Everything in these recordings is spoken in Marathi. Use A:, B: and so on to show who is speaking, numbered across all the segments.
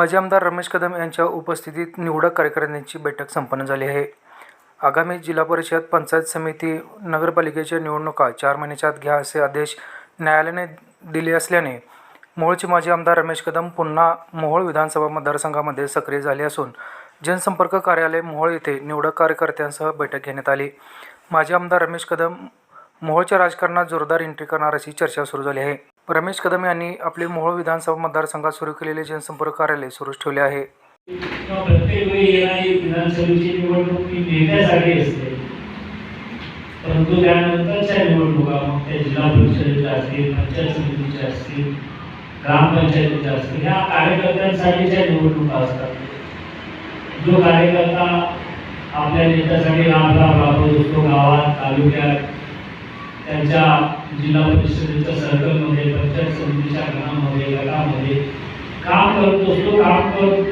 A: माजी आमदार रमेश कदम यांच्या उपस्थितीत निवडक कार्यकारिणीची बैठक संपन्न झाली आहे. आगामी जिल्हा परिषद पंचायत समिती नगरपालिकेच्या निवडणुका चार महिन्याच्या आत घ्या असे आदेश न्यायालयाने दिले असल्याने मोहोळचे माजी आमदार रमेश कदम पुन्हा मोहोळ विधानसभा मतदारसंघामध्ये सक्रिय झाले असून जनसंपर्क कार्यालय मोहोळ येथे निवडक कार्यकर्त्यांसह बैठक घेण्यात आली. माजी आमदार रमेश कदम मोहोळच्या राजकारणात जोरदार एंट्री करणार अशी चर्चा सुरू झाली आहे. रमेश कदम यांनी आपले मोहोळ विधानसभा मतदारसंघात सुरू केलेले जनसंपर्क कार्यालय सुरूच ठेवले आहे.
B: प्रत्येक वेळी येणारी विधानसभेची निवडणूक ही नेत्यासाठी असते परंतु त्यानंतरच्या निवडणुका मग त्या जिल्हा परिषदेच्या असतील पंचायत समितीच्या असतील ग्रामपंचायतीच्या असतील ह्या कार्यकर्त्यांसाठीच्या निवडणुका असतात. जो कार्यकर्ता आपल्या नेत्यासाठी लांब लांब राबत असतो गावात तालुक्यात त्यांच्या जिल्हा परिषदेच्या सर्कलमध्ये पंचायत समितीच्या घरामध्ये गटामध्ये काम करत असतो काम करत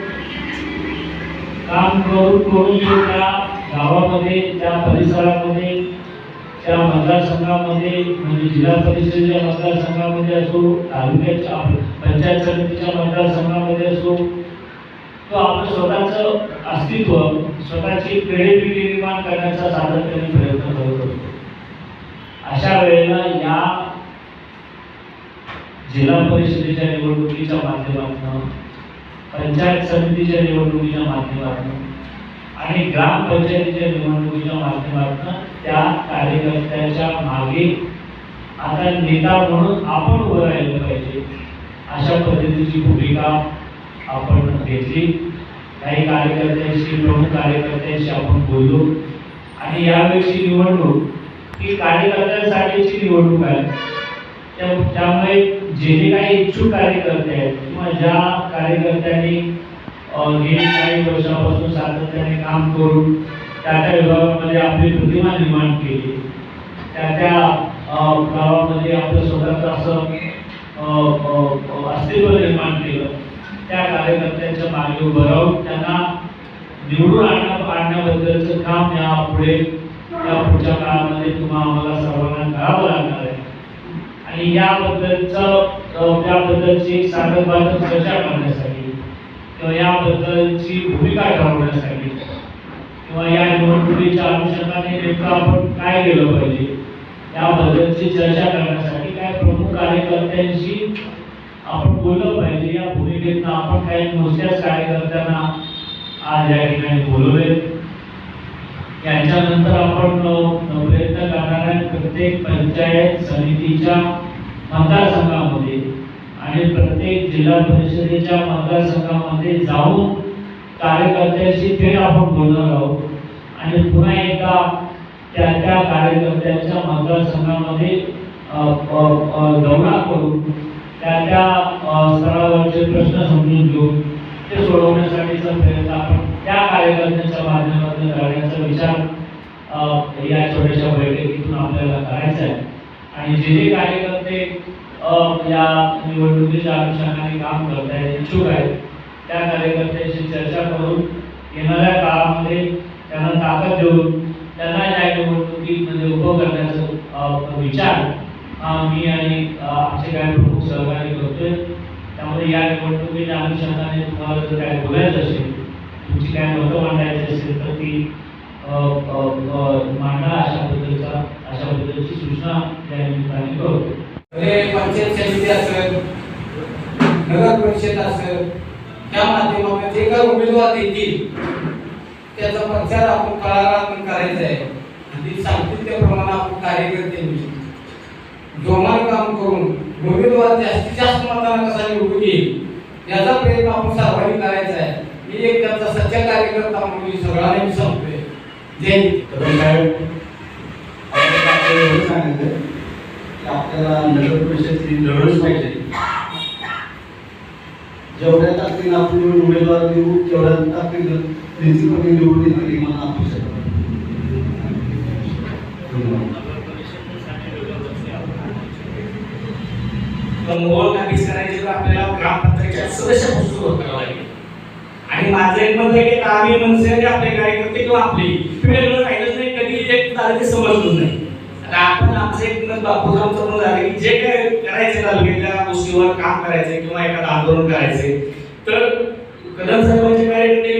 B: काम करून करून त्या गावामध्ये त्या परिसरामध्ये त्या मतदारसंघामध्ये म्हणजे जिल्हा परिषदेच्या मतदारसंघामध्ये असो तालुक्याच्या पंचायत समितीच्या मतदारसंघामध्ये असो तो आपलं स्वतःचं अस्तित्व स्वतःची पिढी निर्माण करण्याचा सातत्याने प्रयत्न वेळेला या जिल्हा परिषदेच्या निवडणुकीच्या माध्यमातून पंचायत समितीच्या निवडणुकीच्या माध्यमातून आणि ग्रामपंचायतीच्या निवडणुकीच्या माध्यमातून त्या कार्यकर्त्याच्या मागे आता नेता म्हणून आपण उभं राहिलं पाहिजे अशा पद्धतीची भूमिका आपण घेतली. काही कार्यकर्त्यांशी प्रमुख कार्यकर्त्यांशी आपण बोललो. आणि यावेळीची निवडणूक ही कार्यकर्त्यांसाठीची निवडणूक आहे. त्या- त्यामुळे जे जे काही इच्छुक कार्यकर्ते आहेत किंवा ज्या कार्यकर्त्यांनी गेली काही वर्षापासून सातत्याने काम करून त्या त्या विभागामध्ये आपली प्रतिमा निर्माण केली त्या त्या गावामध्ये आपलं स्वतःचं असं अस्तित्व निर्माण केलं. त्या कार्यकर्त्यांच्या मागे उभं राहून त्यांना निवडून आणण्या आणण्याबद्दलचं काम यापुढे या पुढच्या काळामध्ये तुम्हाला आम्हाला सर्वांना करावं लागणार आहे. आणि याबद्दलचं त्याबद्दलची एक चर्चा करण्यासाठी किंवा याबद्दलची भूमिका ठरवण्यासाठी किंवा या निवडणुकीच्या अनुषंगाने नेमकं आपण काय केलं पाहिजे याबद्दलची चर्चा करण्यासाठी काय प्रमुख कार्यकर्त्यांशी आपण बोललं पाहिजे या भूमिकेतनं आपण काही मोजक्याच कार्यकर्त्यांना आज या ठिकाणी बोलवलेत याच्यानंतर आपण प्रयत्न करणार आहे प्रत्येक पंचायत समितीच्या मतदारसंघामध्ये आणि प्रत्येक जिल्हा परिषदेच्या मतदारसंघामध्ये जाऊन कार्यकर्त्यांशी थेट आपण बोलणार आहोत. आणि पुन्हा एकदा त्या त्या कार्यकर्त्यांच्या मतदारसंघामध्ये दौरा करून त्या त्या स्तरावरचे प्रश्न समजून घेऊन ते सोडवण्यासाठीचा प्रयत्न आपण त्या कार्यकर्त्यांच्या माध्यमातून करण्याचा विचार या छोट्याशा बैठकीतून आपल्याला करायचा आहे. आणि जे जे कार्यकर्ते या निवडणुकीच्या अनुषंगाने काम करत आहेत इच्छुक आहेत त्या कार्यकर्त्यांशी चर्चा करून येणाऱ्या काळामध्ये त्यांना ताकद देऊन त्यांना या निवडणुकीमध्ये उभं करण्याचा विचार मी आणि आमचे काही प्रमुख सहकारी करतोय. त्यामुळे या निवडणुकीच्या अनुषंगाने तुम्हाला जर काय बोलायचं असेल तुमची काय मतं मांडायची असेल तर ती मांडा अशा बद्दलचा अशा बद्दलची सूचना या निमित्ताने करतो
C: पंचायत समिती असेल नगर परिषद असेल त्या माध्यमातून जे काही उमेदवार येतील त्याचा प्रचार आपण काळात करायचा आहे. आणि ते सांगतील त्याप्रमाणे आपण कार्यकर्ते जोमान काम करून उमेदवार जास्तीत जास्त मतदान कसा निवडून येईल याचा प्रयत्न आपण सर्वांनी करायचा आहे. मी एक त्याचा सच्चा कार्यकर्ता म्हणून मी सगळ्यांना मी सांगतोय जय.
D: कदम साहेब आपल्याला आपल्याला एवढं सांगायचं की आपल्याला नगर परिषदेची लढवच पाहिजे. जेवढ्या ताकदीनं आपण उमेदवार देऊ तेवढ्या ताकदीनं प्रिन्सिपल निवडून येतील ही मला
E: करायचे तर आपल्याला ग्रामपंचायतच्या सदस्यापासून सुरुवात करावं लागेल. आणि माझं एक मत आहे की आम्ही मनसे आपले कार्यकर्ते किंवा आपले वेगळं राहिलंच नाही कधी एक झालं ते समजलं नाही. आता आपण आमचं एक मत बापूरामचं झालं की जे काय करायचं तालुक्यातल्या गोष्टीवर काम करायचं किंवा एखादं आंदोलन करायचे तर कदम साहेबांचे कार्यकर्ते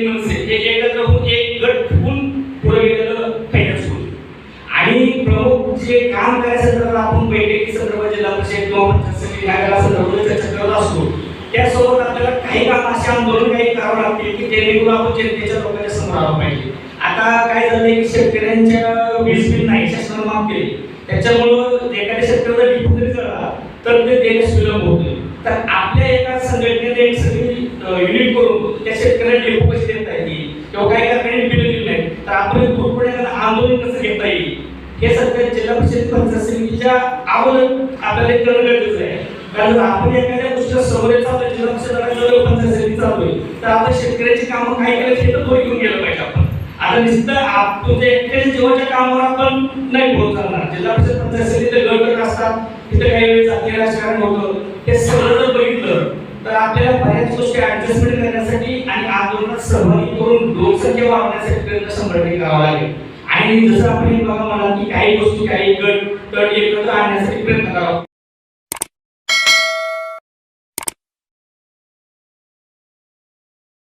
E: काही काम असे आंदोलन काही करावं लागतील की जेणेकरून आपण जनतेच्या लोकांच्या समोर आलं पाहिजे. आता काय झालंय की शेतकऱ्यांच्या वीज बिल नाही शासनानं माफ केले. त्याच्यामुळं एखाद्या शेतकऱ्याला डिपो जरी झाला तर ते देण्यास विलंब होतोय तर आपल्या एका संघटनेने एक सगळी युनिट करून त्या शेतकऱ्याला डेपो कसे देता येईल किंवा काही कारखाने बिल दिले नाही तर आपण पूर्णपणे एखादं आंदोलन कसं घेता येईल? हे सध्या जिल्हा परिषद पंचायत समितीच्या अगोदर आपल्याला करणं गरजेचं आहे. कारण जर आपण एखाद्या गोष्टीला समोर चालू जिल्हा परिषद पंचायत समिती चालू तर आपण शेतकऱ्याची कामं काय केलं हे तर तो घेऊन गेलं पाहिजे आपण. आता निश्चित तुमच्या एकट्याच्या जीवाच्या कामावर आपण नाही बोलत चालणार जिल्हा परिषद पंचायत समितीचे गट असतात तिथे काही वेळेस जातीय राजकारण होतं. ते सगळं जर बघितलं तर आपल्याला बऱ्याच गोष्टी ऍडजस्टमेंट करण्यासाठी आणि आंदोलनात सहभागी करून लोकसंख्या वाढवण्यासाठी प्रयत्न शंभर टक्के करावा लागेल. आणि जसं आपण बघा म्हणाल की काही गोष्टी काही गट तट एकत्र आणण्यासाठी प्रयत्न करावा.